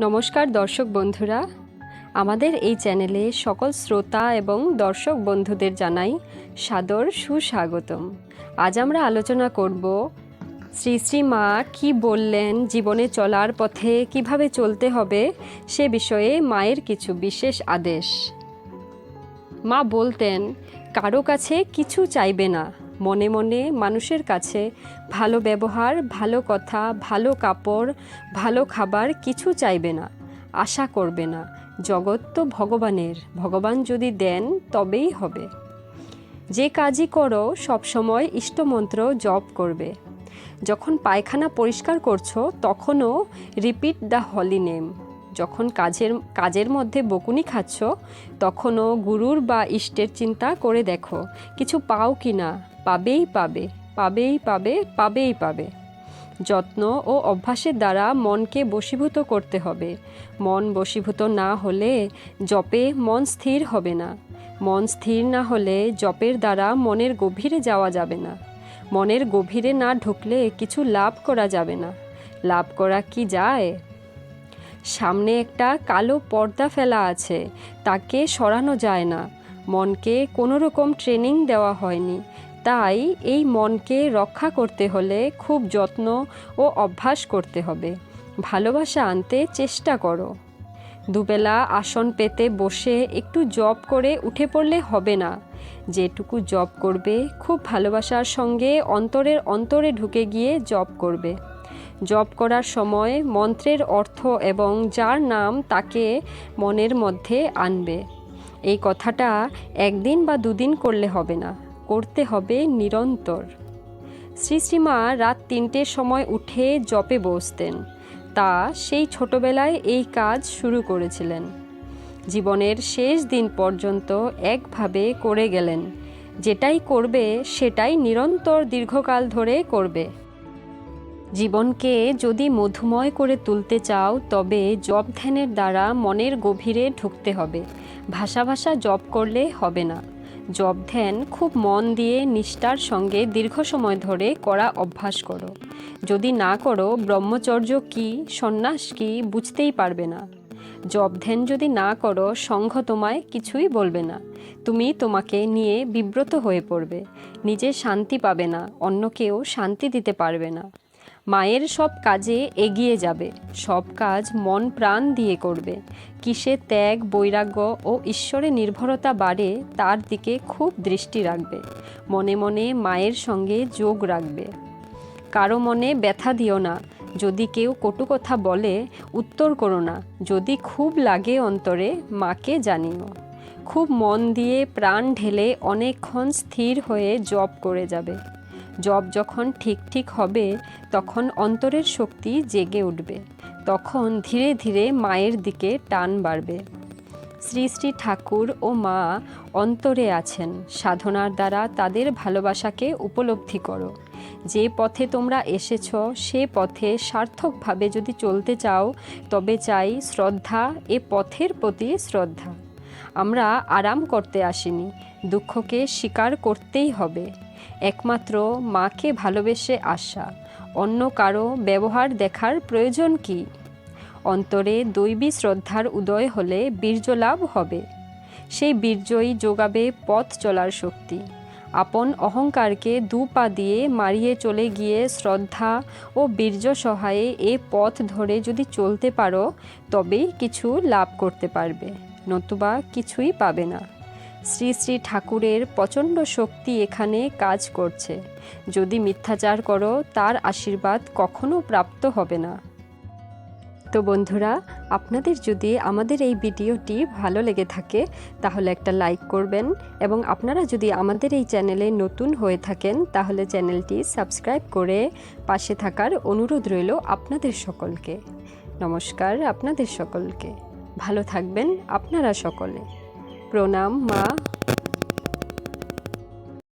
নমস্কার দর্শক বন্ধুরা। আমাদের এই চ্যানেলে সকল শ্রোতা এবং দর্শক বন্ধুদের জানাই সাদর সুস্বাগতম। আজ আমরা আলোচনা করব, শ্রী শ্রী মা কী বললেন, জীবনে চলার পথে কীভাবে চলতে হবে, সে বিষয়ে মায়ের কিছু বিশেষ আদেশ। মা বলতেন, কারও কাছে কিছু চাইবে না মনে মনে মানুষের কাছে ভালো ব্যবহার, ভালো কথা, ভালো কাপড়, ভালো খাবার কিছু চাইবে না, আশা করবে না। জগৎ তো ভগবানের, ভগবান যদি দেন তবেই হবে। যে কাজই করো সবসময় ইষ্টমন্ত্র জপ করবে। যখন পায়খানা পরিষ্কার করছ, তখনও রিপিট দ্য হলি নেম যখন কাজের কাজের মধ্যে বকুনি খাচ্ছ, তখনও গুরুর বা ইষ্টের চিন্তা করে দেখো, কিছু পাও কি না? পাবেই পাবে পাবেই পাবে পাবেই পাবে। যত্ন ও অভ্যাসের দ্বারা মনকে বশীভূত করতে হবে। মন বশীভূত না হলে জপে মন স্থির হবে না। মন স্থির না হলে জপের দ্বারা মনের গভীরে যাওয়া যাবে না। মনের গভীরে না ঢুকলে কিছু লাভ করা যাবে না। লাভ করা কি যায়? সামনে একটা কালো পর্দা ফেলা আছে, তাকে সরানো যায় না। মনকে কোনো রকম ট্রেনিং দেওয়া হয়নি। তাই এই মনকে রক্ষা করতে হলে খুব যত্ন ও অভ্যাস করতে হবে। ভালোবাসা আনতে চেষ্টা করো। দুবেলা আসন পেতে বসে একটু জব করে উঠে পড়লে হবে না। যেটুকু জব করবে, খুব ভালোবাসার সঙ্গে অন্তরের অন্তরে ঢুকে গিয়ে জব করবে। জপ করার সময় মন্ত্রের অর্থ এবং যার নাম তাকে মনের মধ্যে আনবে। এই কথাটা একদিন বা দুদিন করলে হবে না, করতে হবে নিরন্তর। শ্রী শ্রীমা রাত তিনটের সময় উঠে জপে বসতেন। তা সেই ছোটবেলায় এই কাজ শুরু করেছিলেন। জীবনের শেষ দিন পর্যন্ত একভাবে করে গেলেন। যেটাই করবে সেটাই নিরন্তর দীর্ঘকাল ধরে করবে। জীবনকে যদি মধুময় করে তুলতে চাও, তবে জপ ধ্যানের দ্বারা মনের গভীরে ঢুকতে হবে। ভাষা ভাষা জপ করলে হবে না। জপ ধ্যান খুব মন দিয়ে নিষ্ঠার সঙ্গে দীর্ঘ সময় ধরে করা অভ্যাস করো। যদি না করো, ব্রহ্মচর্য কি, সন্ন্যাস কি, বুঝতেই পারবে না। জপ ধ্যান যদি না করো, সংঘ তোমায় কিছুই বলবে না। তুমি তোমাকে নিয়ে বিব্রত হয়ে পড়বে। নিজে শান্তি পাবে না অন্য কেউ শান্তি দিতে পারবে না। মায়ের সব কাজে এগিয়ে যাবে, সব কাজ মন প্রাণ দিয়ে করবে। কিসে ত্যাগ, বৈরাগ্য ও ঈশ্বরে নির্ভরতা বাড়ে, তার দিকে খুব দৃষ্টি রাখবে। মনে মনে মায়ের সঙ্গে যোগ রাখবে। কারও মনে ব্যথা দিও না। যদি কেউ কটু কথা বলে, উত্তর করো না। যদি খুব লাগে অন্তরে, মাকে জানিও। খুব মন দিয়ে প্রাণ ঢেলে অনেকক্ষণ স্থির হয়ে জপ করে যাবে। জব যখন ঠিক ঠিক হবে, তখন অন্তরের শক্তি জেগে উঠবে। তখন ধীরে ধীরে মায়ের দিকে টান বাড়বে। শ্রী শ্রী ঠাকুর ও মা অন্তরে আছেন। সাধনার দ্বারা তাদের ভালোবাসাকে উপলব্ধি করো। যে পথে তোমরা এসেছ, সে পথে সার্থকভাবে যদি চলতে চাও, তবে চাই শ্রদ্ধা এ পথের প্রতি শ্রদ্ধা। আমরা আরাম করতে আসিনি, দুঃখকে স্বীকার করতেই হবে। একমাত্র মাকে ভালোবেসে আসা, অন্য কারও ব্যবহার দেখার প্রয়োজন কি? অন্তরে দৈবী শ্রদ্ধার উদয় হলে বীর্য লাভ হবে। সেই বীর্যই যোগাবে পথ চলার শক্তি। আপন অহংকারকে দু পা দিয়ে মারিয়ে চলে গিয়ে শ্রদ্ধা ও বীর্য সহায়ে এ পথ ধরে যদি চলতে পারো, তবেই কিছু লাভ করতে পারবে। নতুবা কিছুই পাবে না। শ্রী শ্রী ঠাকুরের প্রচণ্ড শক্তি এখানে কাজ করছে। যদি মিথ্যাচার করো, তার আশীর্বাদ কখনো প্রাপ্ত হবে না। তো বন্ধুরা, আপনাদের যদি আমাদের এই ভিডিওটি ভালো লেগে থাকে, তাহলে একটা লাইক করবেন এবং আপনারা যদি আমাদের এই চ্যানেলে নতুন হয়ে থাকেন, তাহলে চ্যানেলটি সাবস্ক্রাইব করে পাশে থাকার অনুরোধ রইল আপনাদের সকলকে। নমস্কার আপনাদের সকলকে। ভালো থাকবেন আপনারা সকলে। প্রণাম মা।